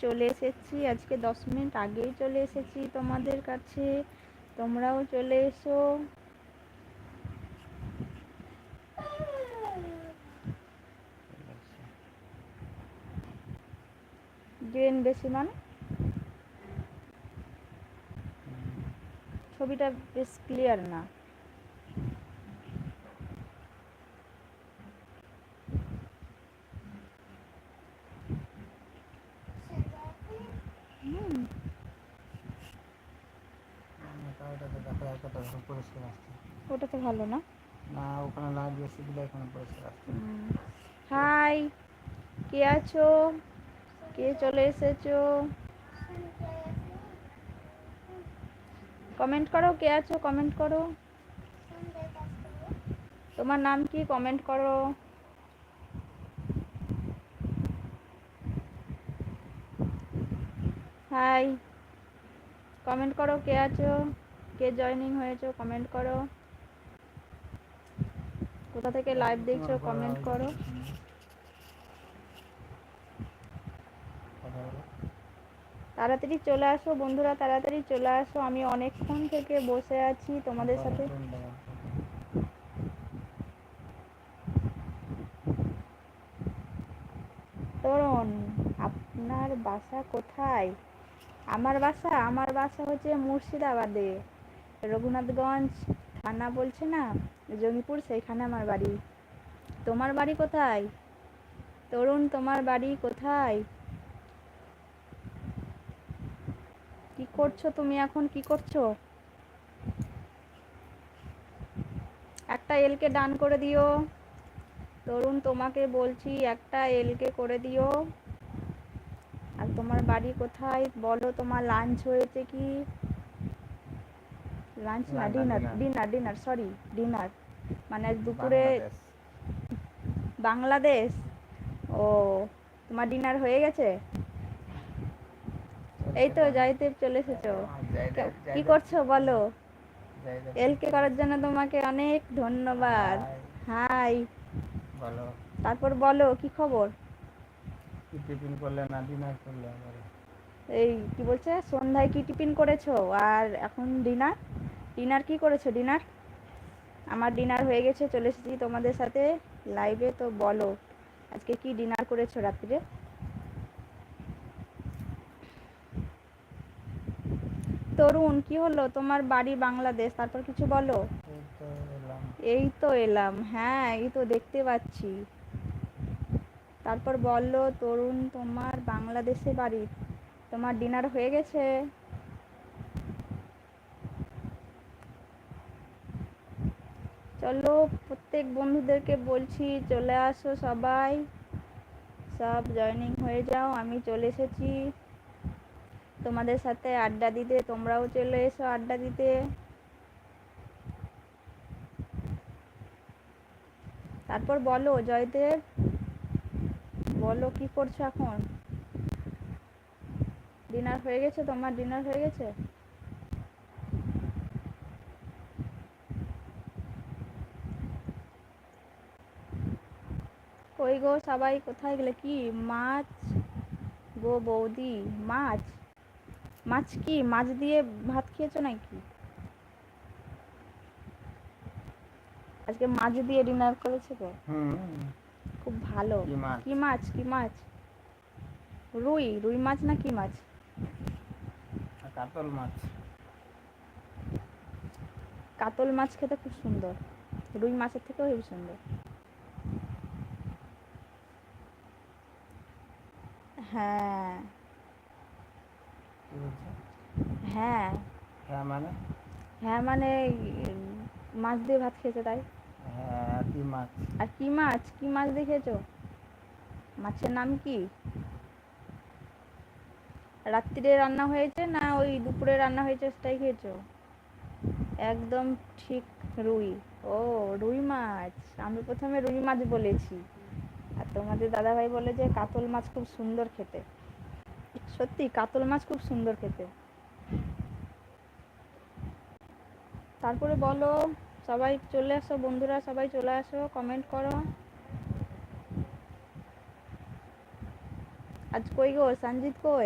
চলে এসেছি। আজকে দশ মিনিট আগেই চলে এসেছি তোমাদের কাছে। তোমরাও চলে এসো। গ্রেন বেশি মানে? ছবিটা বেশ ক্লিয়ার না। পরিষ্কার আসছে ওটা তো ভালো না? না ওখানে লাইট বেশি দিলে এখানে পরিষ্কার আসছে হাই কে আছো? কে চলে এসেছ? কমেন্ট করো কে আছো? কমেন্ট করো। তোমার নাম কি? কমেন্ট করো। হাই কমেন্ট করো কে আছো? কে জয়েনিং হয়েছো কমেন্ট করো। কোথা থেকে লাইভ দেখছ কমেন্ট করো। তাড়াতাড়ি চলে আসো বন্ধুরা তাড়াতাড়ি চলে আসো। আমি অনেকক্ষণ থেকে বসে আছি তোমাদের সাথে। তরুণ আপনার বাসা কোথায়? আমার বাসা আমার বাসা হচ্ছে মুর্শিদাবাদে। রঘুনাথগঞ্জ থানা বলছে না, জঙ্গিপুর, সেইখানে আমার বাড়ি। তোমার বাড়ি কোথায়? তরুণ, তোমার বাড়ি কোথায়? কি করছ তুমি এখন? কি করছ? একটা এলকে ডান করে দিও। তরুণ, তোমাকে বলছি একটা এলকে করে দিও। আর তোমার বাড়ি কোথায়? বলো, তোমার লাঞ্চ হয়েছে কি? লাঞ্চ না dinner. Dinner dinner sorry dinner মানে আজ দুপুরে বাংলাদেশ। ও তোমার ডিনার হয়ে গেছে? এই তো জয়দেব চলে এসেছ। কি করছ বলো। এলকে করার জন্য তোমাকে অনেক ধন্যবাদ। হাই বলো। তারপর বলো কি খবর? টিফিন করলে না ডিনার করলে। এই কি বলছে? সন্ধ্যায় কি টিফিন করেছ? আর এখন ডিনার? ডিনার কি করেছ? ডিনার? আমার ডিনার হয়ে গেছে, চলে এসেছি তোমাদের সাথে লাইভে তো বলো, আজকে কি ডিনার করেছ রাত্রে তরুণ, কি হলো? তোমার বাড়ি বাংলাদেশ, তারপর কিছু বলো? এই তো এলাম। এই তো এলাম হ্যাঁ এই তো দেখতে পাচ্ছি। তারপর বলল তরুণ, তোমার বাংলাদেশে বাড়ি? তোমার ডিনার হয়ে গেছে। চলো, প্রত্যেক বন্ধুদেরকে বলছি, চলে আসো সবাই। সব জয়েনিং হয়ে যাও, আমি চলে এসেছি। তোমাদের সাথে আড্ডা দিতে, তোমরাও চলে এসো আড্ডা দিতে। তারপর বলো, জয়দেব। বলো, কি করছ এখন? ডিনার হয়ে গেছে? তোমার ডিনার হয়ে গেছে? কই গো সবাই? কোথায় গেলে? কি মাছ গো বৌদি? মাছ? মাছ কি? মাছ দিয়ে ভাত খেয়েছো নাকি? আজকে মাছ দিয়ে ডিনার করেছে তো খুব ভালো। কি মাছ? কি মাছ? রুই? রুই মাছ না কি মাছ? কাতল মাছ। কাতল মাছ খেতে খুব সুন্দর। রুই মাছের থেকেও হেবি সুন্দর। হ্যাঁ। হ্যাঁ। হ্যাঁ মানে? হ্যাঁ মানে মাছ দিয়ে ভাত খেয়েছে তাই। হ্যাঁ কি মাছ? আর কি মাছ? কি মাছ দিয়ে খেয়েছো? মাছের নাম কি? রাত্রিরে রান্না হয়েছে না ওই দুপুরে রান্না হয়েছে সেটাই খেয়েছো? একদম ঠিক রুই। ও, রুই মাছ। আমি প্রথমে রুই মাছ বলেছি। আর তোমাদের দাদাভাই বলে যে কাতল মাছ খুব সুন্দর খেতে। সত্যি, কাতল মাছ খুব সুন্দর খেতে। তারপরে বলো, সবাই চলে আসো, বন্ধুরা সবাই চলে আসো কমেন্ট করো। আজ কই গো? সঞ্জিত কই?